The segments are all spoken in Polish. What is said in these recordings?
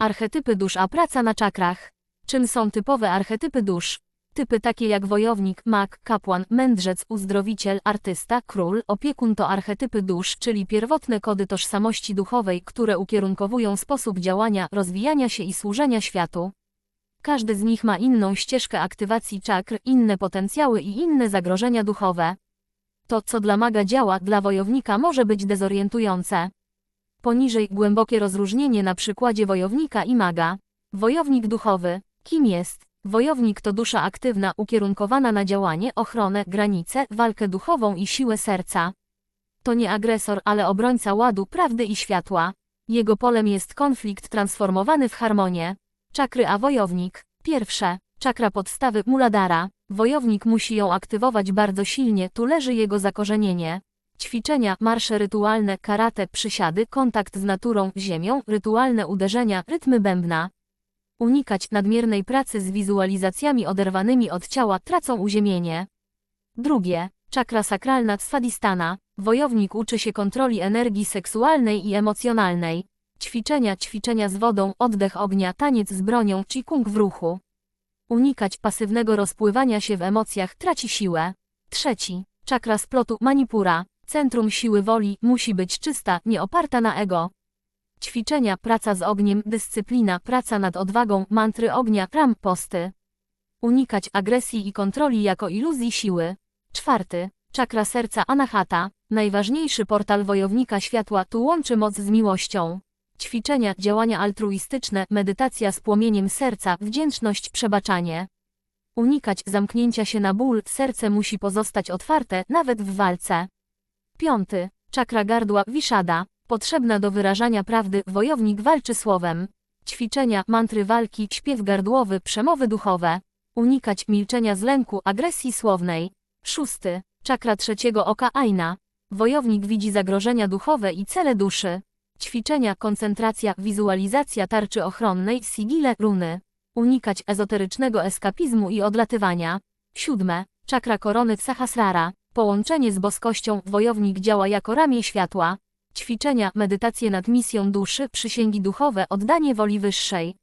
Archetypy dusz a praca na czakrach. Czym są typowe archetypy dusz? Typy takie jak wojownik, mag, kapłan, mędrzec, uzdrowiciel, artysta, król, opiekun to archetypy dusz, czyli pierwotne kody tożsamości duchowej, które ukierunkowują sposób działania, rozwijania się i służenia światu. Każdy z nich ma inną ścieżkę aktywacji czakr, inne potencjały i inne zagrożenia duchowe. To, co dla maga działa, dla wojownika może być dezorientujące. Poniżej głębokie rozróżnienie na przykładzie wojownika i maga. Wojownik duchowy. Kim jest? Wojownik to dusza aktywna, ukierunkowana na działanie, ochronę, granice, walkę duchową i siłę serca. To nie agresor, ale obrońca ładu, prawdy i światła. Jego polem jest konflikt transformowany w harmonię. Czakry a wojownik. Pierwsze. Czakra podstawy Muladara. Wojownik musi ją aktywować bardzo silnie, tu leży jego zakorzenienie. Ćwiczenia, marsze rytualne, karate, przysiady, kontakt z naturą, ziemią, rytualne uderzenia, rytmy bębna. Unikać nadmiernej pracy z wizualizacjami oderwanymi od ciała, tracą uziemienie. Drugie. Czakra sakralna Swadistana. Wojownik uczy się kontroli energii seksualnej i emocjonalnej. Ćwiczenia, ćwiczenia z wodą, oddech ognia, taniec z bronią, qigong w ruchu. Unikać pasywnego rozpływania się w emocjach, traci siłę. Trzeci. Czakra splotu Manipura. Centrum siły woli musi być czysta, nie oparta na ego. Ćwiczenia, praca z ogniem, dyscyplina, praca nad odwagą, mantry ognia, ram, posty. Unikać agresji i kontroli jako iluzji siły. Czwarty. Czakra serca Anahata. Najważniejszy portal wojownika światła tu łączy moc z miłością. Ćwiczenia, działania altruistyczne, medytacja z płomieniem serca, wdzięczność, przebaczanie. Unikać zamknięcia się na ból, serce musi pozostać otwarte, nawet w walce. Piąty. Czakra gardła, wiszada. Potrzebna do wyrażania prawdy, wojownik walczy słowem. Ćwiczenia, mantry walki, śpiew gardłowy, przemowy duchowe. Unikać milczenia z lęku, agresji słownej. Szósty. Czakra trzeciego oka Aina. Wojownik widzi zagrożenia duchowe i cele duszy. Ćwiczenia, koncentracja, wizualizacja tarczy ochronnej, sigile, runy. Unikać ezoterycznego eskapizmu i odlatywania. Siódme. Czakra korony Sahasrara. Połączenie z boskością, wojownik działa jako ramię światła. Ćwiczenia, medytacje nad misją duszy, przysięgi duchowe, oddanie woli wyższej.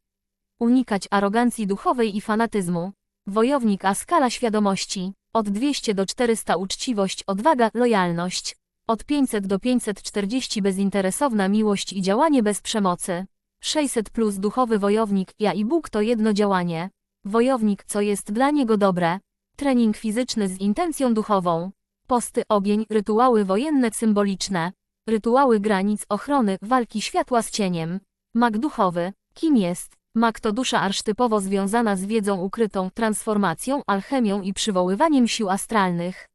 Unikać arogancji duchowej i fanatyzmu. Wojownik a skala świadomości. Od 200 do 400 uczciwość, odwaga, lojalność. Od 500 do 540 bezinteresowna miłość i działanie bez przemocy. 600 plus duchowy wojownik, ja i Bóg to jedno działanie. Wojownik, co jest dla niego dobre. Trening fizyczny z intencją duchową. Posty, ogień, rytuały wojenne symboliczne. Rytuały granic, ochrony, walki światła z cieniem. Mag duchowy. Kim jest? Mag to dusza arsztypowo związana z wiedzą ukrytą, transformacją, alchemią i przywoływaniem sił astralnych.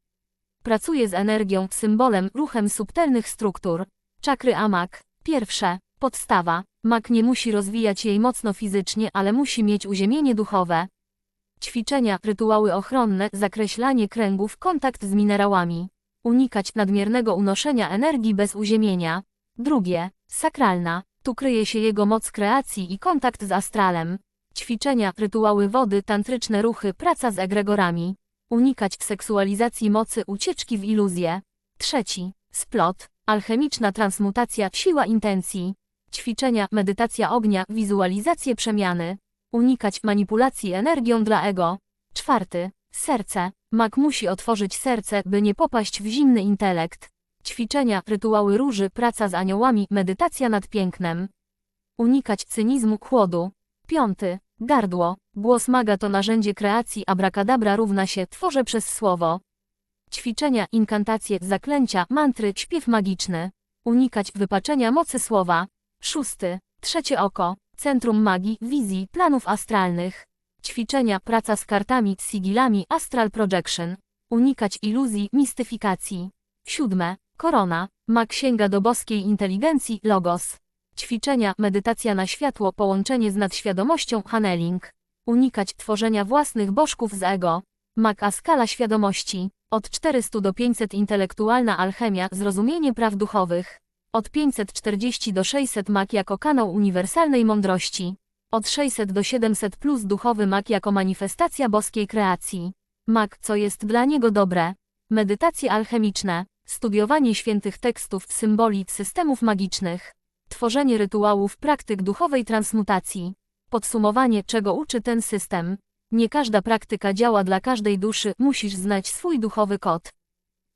Pracuje z energią, symbolem, ruchem subtelnych struktur. Czakry a mag. Pierwsze. Podstawa. Mag nie musi rozwijać jej mocno fizycznie, ale musi mieć uziemienie duchowe. Ćwiczenia, rytuały ochronne, zakreślanie kręgów, kontakt z minerałami. Unikać nadmiernego unoszenia energii bez uziemienia. Drugie. Sakralna. Tu kryje się jego moc kreacji i kontakt z astralem. Ćwiczenia, rytuały wody, tantryczne ruchy, praca z egregorami. Unikać seksualizacji mocy, ucieczki w iluzję. Trzeci. Splot. Alchemiczna transmutacja, siła intencji. Ćwiczenia, medytacja ognia, wizualizacje przemiany. Unikać manipulacji energią dla ego. Czwarty. Serce. Mag musi otworzyć serce, by nie popaść w zimny intelekt. Ćwiczenia, rytuały róży, praca z aniołami, medytacja nad pięknem. Unikać cynizmu, chłodu. Piąty. Gardło. Głos maga to narzędzie kreacji, abracadabra równa się tworzę przez słowo. Ćwiczenia, inkantacje, zaklęcia, mantry, śpiew magiczny. Unikać wypaczenia mocy słowa. Szósty. Trzecie oko. Centrum magii, wizji, planów astralnych. Ćwiczenia, praca z kartami, sigilami, astral projection. Unikać iluzji, mistyfikacji. Siódme. Korona. Mag sięga do boskiej inteligencji, logos. Ćwiczenia, medytacja na światło, połączenie z nadświadomością, channeling. Unikać tworzenia własnych bożków z ego. Mag a skala świadomości. Od 400 do 500 intelektualna alchemia, zrozumienie praw duchowych. Od 540 do 600 mag jako kanał uniwersalnej mądrości. Od 600 do 700 plus duchowy mag jako manifestacja boskiej kreacji. Mag, co jest dla niego dobre. Medytacje alchemiczne. Studiowanie świętych tekstów, symboli, systemów magicznych. Tworzenie rytuałów praktyk duchowej transmutacji. Podsumowanie, czego uczy ten system. Nie każda praktyka działa dla każdej duszy, musisz znać swój duchowy kod.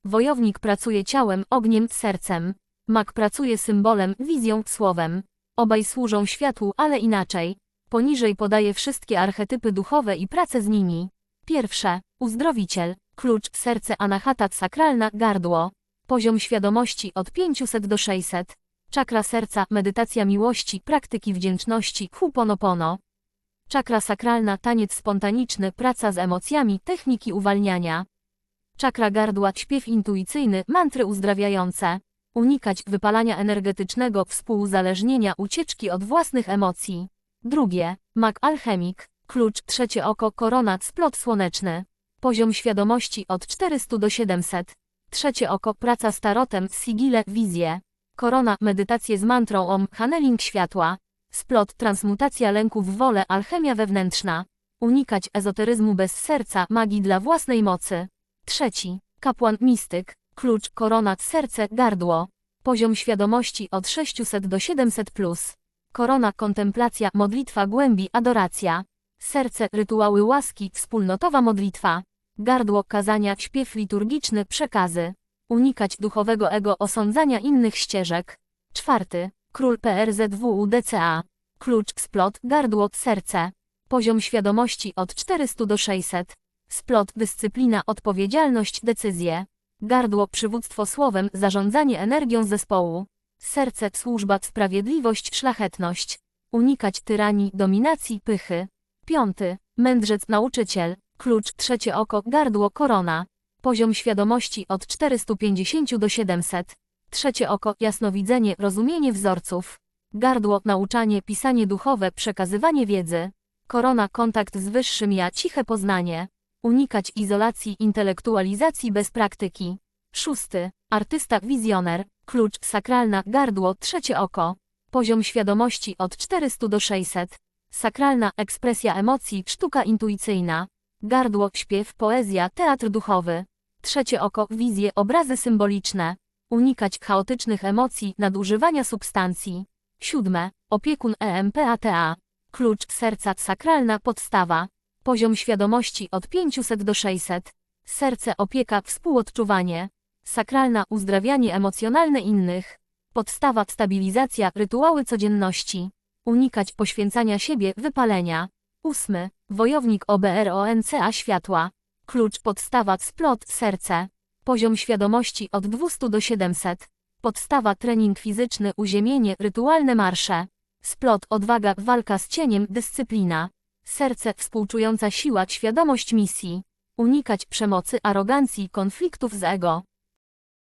Wojownik pracuje ciałem, ogniem, sercem. Mak pracuje symbolem, wizją, słowem. Obaj służą światłu, ale inaczej. Poniżej podaje wszystkie archetypy duchowe i pracę z nimi. Pierwsze. Uzdrowiciel. Klucz, serce anahatat sakralna, gardło. Poziom świadomości od 500 do 600. Czakra serca, medytacja miłości, praktyki wdzięczności, huponopono. Czakra sakralna, taniec spontaniczny, praca z emocjami, techniki uwalniania. Czakra gardła, śpiew intuicyjny, mantry uzdrawiające. Unikać wypalania energetycznego, współuzależnienia, ucieczki od własnych emocji. Drugie. Mag alchemik. Klucz, trzecie oko, korona, splot słoneczny. Poziom świadomości od 400 do 700. Trzecie oko, praca z tarotem, sigile, wizje. Korona, medytacje z mantrą om, channeling światła. Splot, transmutacja lęków w wolę, alchemia wewnętrzna. Unikać ezoteryzmu bez serca, magii dla własnej mocy. Trzeci. Kapłan, mistyk. Klucz, korona, serce, gardło. Poziom świadomości od 600 do 700+. Plus. Korona, kontemplacja, modlitwa głębi, adoracja. Serce, rytuały łaski, wspólnotowa modlitwa. Gardło, kazania, śpiew liturgiczny, przekazy. Unikać duchowego ego osądzania innych ścieżek. Czwarty. Król PRZWUDCA. Klucz, splot, gardło, serce. Poziom świadomości od 400 do 600. Splot, dyscyplina, odpowiedzialność, decyzje. Gardło, przywództwo słowem, zarządzanie energią zespołu. Serce, służba, sprawiedliwość, szlachetność. Unikać tyranii, dominacji, pychy. Piąty. Mędrzec, nauczyciel. Klucz, trzecie oko, gardło, korona. Poziom świadomości od 450 do 700. Trzecie oko, jasnowidzenie, rozumienie wzorców. Gardło, nauczanie, pisanie duchowe, przekazywanie wiedzy. Korona, kontakt z wyższym ja, ciche poznanie. Unikać izolacji, intelektualizacji bez praktyki. Szósty. Artysta, wizjoner. Klucz, sakralna, gardło, trzecie oko. Poziom świadomości od 400 do 600. Sakralna, ekspresja emocji, sztuka intuicyjna. Gardło, śpiew, poezja, teatr duchowy. Trzecie oko, wizje, obrazy symboliczne. Unikać chaotycznych emocji, nadużywania substancji. Siódme. Opiekun EMPATA. Klucz, serca, sakralna, podstawa. Poziom świadomości od 500 do 600. Serce, opieka, współodczuwanie. Sakralna, uzdrawianie emocjonalne innych. Podstawa, stabilizacja, rytuały codzienności. Unikać poświęcania siebie, wypalenia. Ósmy. Wojownik OBRONCA światła. Klucz, podstawa, splot, serce. Poziom świadomości od 200 do 700. Podstawa, trening fizyczny, uziemienie, rytualne marsze. Splot, odwaga, walka z cieniem, dyscyplina. Serce, współczująca siła, świadomość misji. Unikać przemocy, arogancji, konfliktów z ego.